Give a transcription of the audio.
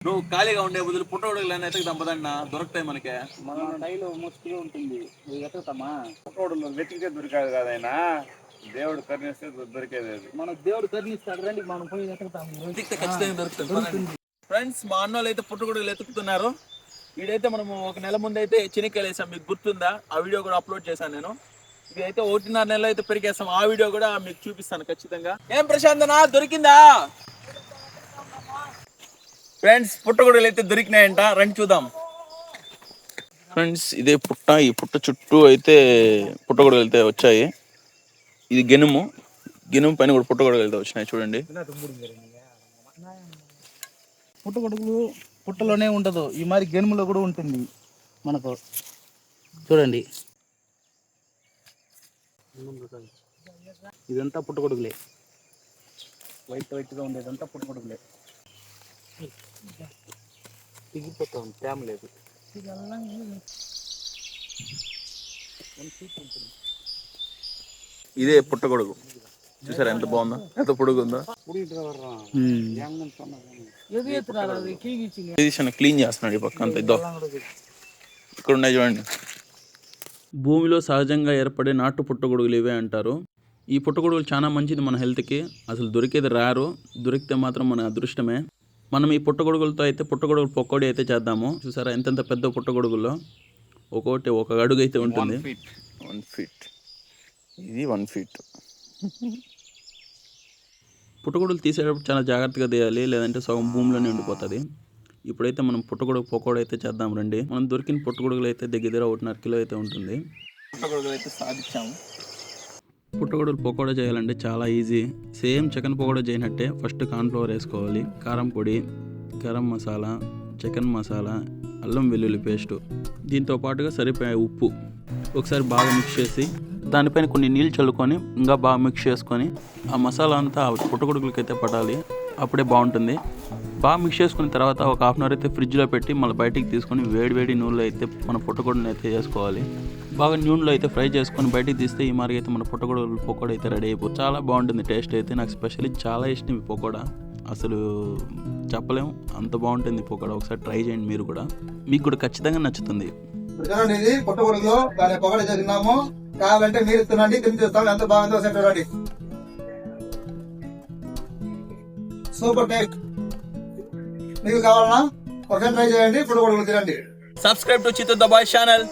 నువ్వు ఖాళీగా ఉండే బదులు పుట్టగొడుగులు అని ఎతకు దంపదన్నా దొరుకుతాయి మనకి. మన టైలో మస్తుగా ఉంటుంది. నువ్వు ఎత్తుతామా పుట్టోడు వెతికితే దొరికాదు కదైనా దేవుడు కరుణిస్తే దొరికేది అది. మన దేవుడు కరుణిస్తాడు రండి మనం పోయి ఎత్తుతాము వెతికితే ఖచ్చితంగా దొరుకుతుంది. ఫ్రెండ్స్ మా అన్నోళ్ళు అయితే పుట్టగొడుగులు ఎతుకుతున్నారు వీడైతే మనము ఒక నెల ముందు అయితే చెనిక్కాయలు వేసాం. మీకు గుర్తుందా? ఆ వీడియో కూడా అప్లోడ్ చేశాను నేను. ఇది అయితే ఒకటిన్నర నెల అయితే పెరిగేస్తాం ఆ వీడియో కూడా మీకు చూపిస్తాను ఖచ్చితంగా. ఏం ప్రశాంతనా? దొరికిందా? ఫ్రెండ్స్ పుట్టగొడుగులు అయితే దొరికినాయంట. రండి చూద్దాం. ఫ్రెండ్స్ ఇదే పుట్ట. ఈ పుట్ట చుట్టూ అయితే పుట్టగొడుగులు అయితే వచ్చాయి. ఇది గెనుము. గెనుము పైన కూడా పుట్టగొడుగులు అయితే వచ్చినాయి. చూడండి. పుట్టగొడుగులు పుట్టలోనే ఉండదు ఈ మరి గెనుములో కూడా ఉంటుంది మనకు. చూడండి. ఇదంతా పుట్టగొడుగులే వైట్ వైట్గా ఉండేదంతా పుట్టగొడుగులే తిగిపోతాం తేమ లేదు. ఇదే పుట్టగొడుగు చూసారా ఎంత బాగుందో? ఎంత పొడుగు ఉందో క్లీన్ చేస్తున్నాడు ఈ పక్క అంతా. ఇద్దో ఇక్కడ ఉన్నాయి చూడండి. భూమిలో సహజంగా ఏర్పడే నాటు పుట్టగొడుగులు ఇవే అంటారు. ఈ పుట్టగొడుగులు చాలా మంచిది మన హెల్త్కి అసలు దొరికేది రారు. దొరికితే మాత్రం మన అదృష్టమే. మనం ఈ పుట్టగొడుగులతో అయితే పుట్టగొడుగులు పొక్కడి అయితే చేద్దాము. చూసారా? ఎంతెంత పెద్ద పుట్టగొడుగుల్లో ఒక్కొక్కటి ఒక అడుగు అయితే ఉంటుంది. వన్ ఫీట్ ఇది వన్ ఫీట్ పుట్టగొడుగులు తీసేటప్పుడు చాలా జాగ్రత్తగా తీయాలి లేదంటే సగం భూమిలోనే ఉండిపోతుంది. ఇప్పుడైతే మనం పుట్టగొడుగు పొక్కడు అయితే చేద్దాం రండి. మనం దొరికిన పుట్టగొడుగులు అయితే దగ్గర దగ్గర ఒకటిన్నర కిలో అయితే ఉంటుంది. పుట్టగొడుగులు అయితే సాధించాము. పుట్టగొడుగులు పకోడా చేయాలంటే చాలా ఈజీ. సేమ్ చికెన్ పకోడా చేయనట్టే ఫస్ట్ కార్న్ఫ్లవర్ వేసుకోవాలి. కారం పొడి గరం మసాలా చికెన్ మసాలా అల్లం వెల్లుల్లి పేస్టు. దీంతో పాటుగా సరిపోయే ఉప్పు ఒకసారి బాగా మిక్స్ చేసి దానిపైన కొన్ని నీళ్ళు చల్లుకొని ఇంకా బాగా మిక్స్ చేసుకొని ఆ మసాలా అంతా పుట్టగొడుగులకైతే పడాలి అప్పుడే బాగుంటుంది. బాగా మిక్స్ చేసుకున్న తర్వాత ఒక హాఫ్ అన్ అవర్ అయితే ఫ్రిడ్జ్లో పెట్టి మళ్ళీ బయటికి తీసుకొని వేడి వేడి నూనెలో అయితే మన పుట్టగొడుగుని అయితే వేసుకోవాలి బాగా నూనెలో అయితే ఫ్రై చేసుకొని బయటికి తీస్తే ఈ మార్గ అయితే మన పుట్టగొడుగులు పకోడా అయితే రెడీ అయిపోతుంది చాలా బాగుంటుంది టేస్ట్ అయితే. నాకు స్పెషల్లీ చాలా ఇష్టం ఈ పకోడా. అసలు చెప్పలేము. అంత బాగుంటుంది పొకోడ పకోడా. ఒకసారి ట్రై చేయండి మీరు కూడా. మీకు కూడా ఖచ్చితంగా నచ్చుతుంది. చూడండి దాని పొగడ చేసినాము కావాలంటే మీరు తినండి తిని చూస్తాం. ఎంత బాగుందో చూడండి సూపర్ టేక్ మీకు కావాలన్నా ఒకసారి ట్రై చేయండి పుట్టగొడుగులు తినండి. Subscribe to the Dubai channel